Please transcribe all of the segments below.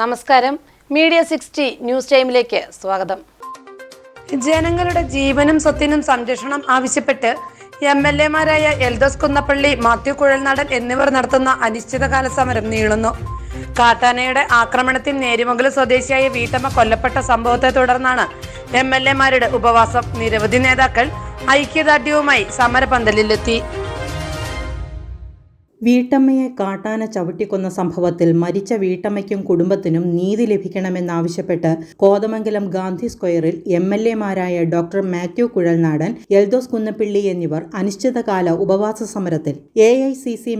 നമസ്കാരം. Media sixty news ടൈമിലേക്ക് സ്വാഗതം. ജനങ്ങളുടെ ജീവനും സ്വത്തിനും സംരക്ഷണം ആവശ്യപ്പെട്ട് എം എൽ എമാരായ എൽദോസ് കുന്നപ്പള്ളി മാത്യു കുഴൽനാടൻ എന്നിവർ നടത്തുന്ന അനിശ്ചിതകാല സമരം നീളുന്നു. കാട്ടാനയുടെ ആക്രമണത്തിൽ നേരിമംഗല സ്വദേശിയായ വീട്ടമ്മ കൊല്ലപ്പെട്ട സംഭവത്തെ തുടർന്നാണ് എം എൽ എമാരുടെ ഉപവാസം. നിരവധി നേതാക്കൾ ഐക്യദാർഢ്യവുമായി സമരപന്തലിലെത്തി. വീട്ടമ്മയെ കാട്ടാന ചവിട്ടിക്കൊന്ന സംഭവത്തിൽ മരിച്ച വീട്ടമ്മയ്ക്കും കുടുംബത്തിനും നീതി ലഭിക്കണമെന്നാവശ്യപ്പെട്ട് കോതമംഗലം ഗാന്ധി സ്ക്വയറിൽ എം എൽ എമാരായ ഡോക്ടർ മാത്യു കുഴൽനാടൻ എൽദോസ് കുന്നപ്പിള്ളി എന്നിവർ അനിശ്ചിതകാല ഉപവാസ സമരത്തിൽ എ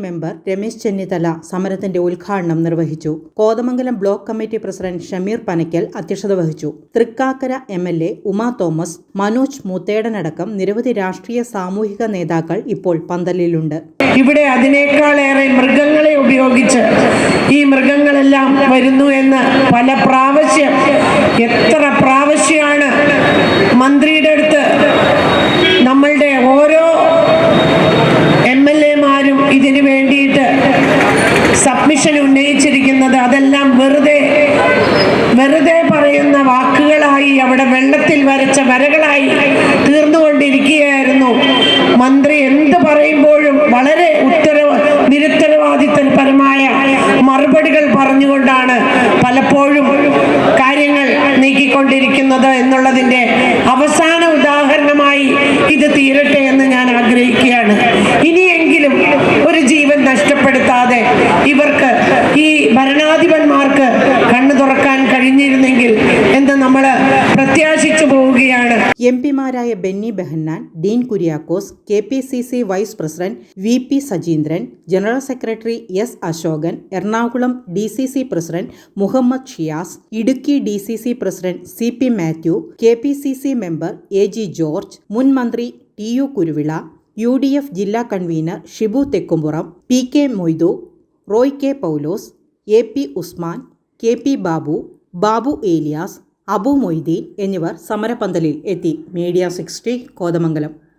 മെമ്പർ രമേശ് ചെന്നിത്തല സമരത്തിന്റെ ഉദ്ഘാടനം നിർവഹിച്ചു. Kothamangalam block committee president Shameer Panakkal അധ്യക്ഷത വഹിച്ചു. Thrikkakara M L A Uma Thomas Manoj മൂത്തേടനടക്കം നിരവധി രാഷ്ട്രീയ സാമൂഹിക നേതാക്കൾ ഇപ്പോൾ പന്തലിലുണ്ട്. ഇവിടെ അതിനേക്കാളേറെ മൃഗങ്ങളെ ഉപയോഗിച്ച് ഈ മൃഗങ്ങളെല്ലാം വരുന്നു എന്ന് പല പ്രാവശ്യം എത്ര പ്രാവശ്യമാണ് മന്ത്രിയുടെ അടുത്ത് നമ്മളുടെ ഓരോ എം എൽ എമാരും ഇതിനു വേണ്ടിയിട്ട് സബ്മിഷൻ ഉന്നയിച്ചിരിക്കുന്നത്. അതെല്ലാം വെറുതെ വെറുതെ പറയുന്ന വാക്കുകളായി അവിടെ വെള്ളത്തിൽ വരച്ച വരകളായി തീർന്നുകൊണ്ടിരിക്കുകയായിരുന്നു പറഞ്ഞുകൊണ്ടാണ് പലപ്പോഴും കാര്യങ്ങൾ നീക്കിക്കൊണ്ടിരിക്കുന്നത് എന്നുള്ളതിന്റെ അവസാന ഉദാഹരണമായി ഇത് തീരട്ടെ എന്ന് ഞാൻ ആഗ്രഹിക്കുകയാണ്. ഇനിയെങ്കിലും ഒരു ജീവൻ നഷ്ടപ്പെടുത്താതെ ഇവർക്ക് ഈ ഭരണാധിപന്മാർക്ക് കണ്ണു തുറക്കാൻ കഴിഞ്ഞിരുന്നെങ്കിൽ എന്ന് നമ്മൾ പ്രത്യാശിച്ചു പോവുകയാണ് M പിമാരായ Benny Behanan Dean Kuriakose K P C C vice president V P Sajeendran general secretary S Ashokan Ernakulam D C C president Muhammed Shiyas Idukki D C C president C P Mathew K P C C member A G George മുൻ മന്ത്രി T U Kuruvila U D F ജില്ലാ convenor Shibu Thekkumpuram P K Moidu Roy K Paulose A P Usman K P Babu Babu Elias Abu Moideen എന്നിവർ സമരപന്തലിൽ എത്തി. Media sixty Kothamangalam.